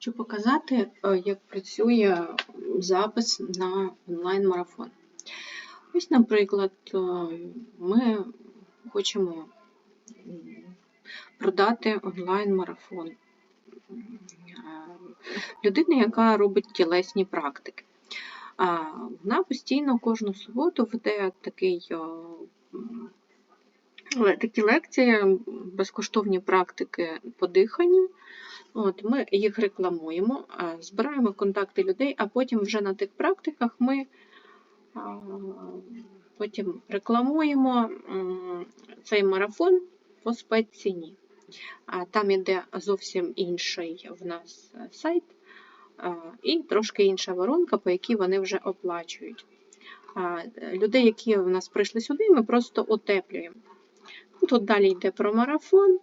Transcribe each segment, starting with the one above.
Хочу показати, е, як працює запис на онлайн-марафон. Ось, наприклад, е, ми хочемо продати онлайн-марафон. Е, яка робить тілесні практики. Вона постійно кожну суботу веде такий, такі лекції, безкоштовні практики по диханню. От, ми їх рекламуємо, збираємо контакти людей, а потім вже на тих практиках ми потім рекламуємо цей марафон по спецціні. Там іде зовсім інший в нас сайт і трошки інша воронка, по якій вони вже оплачують. Людей, які в нас прийшли сюди, ми просто утеплюємо. Тут далі йде про марафон.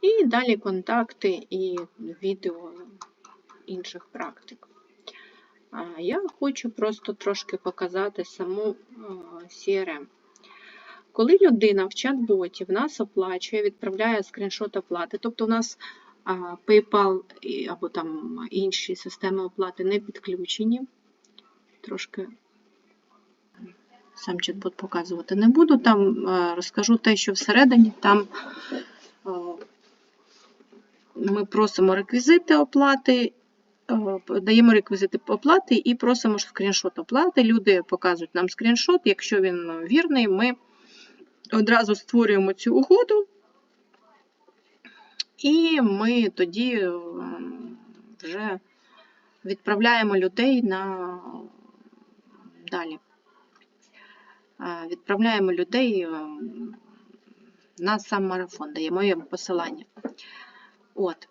І далі контакти і відео інших практик. Я хочу просто трошки показати саму CRM. Коли людина в чат-боті в нас оплачує, відправляє скріншот оплати, тобто у нас PayPal або там інші системи оплати не підключені. Трошки сам чат-бот показувати не буду. Там розкажу те, що всередині там ми просимо реквізити оплати, е, даємо реквізити оплати і просимо скріншот оплати. Люди показують нам скріншот. Якщо він вірний, ми одразу створюємо цю угоду, і ми тоді е, вже відправляємо людей на далі. Е, Відправляємо людей на сам марафон, даємо їм посилання. От.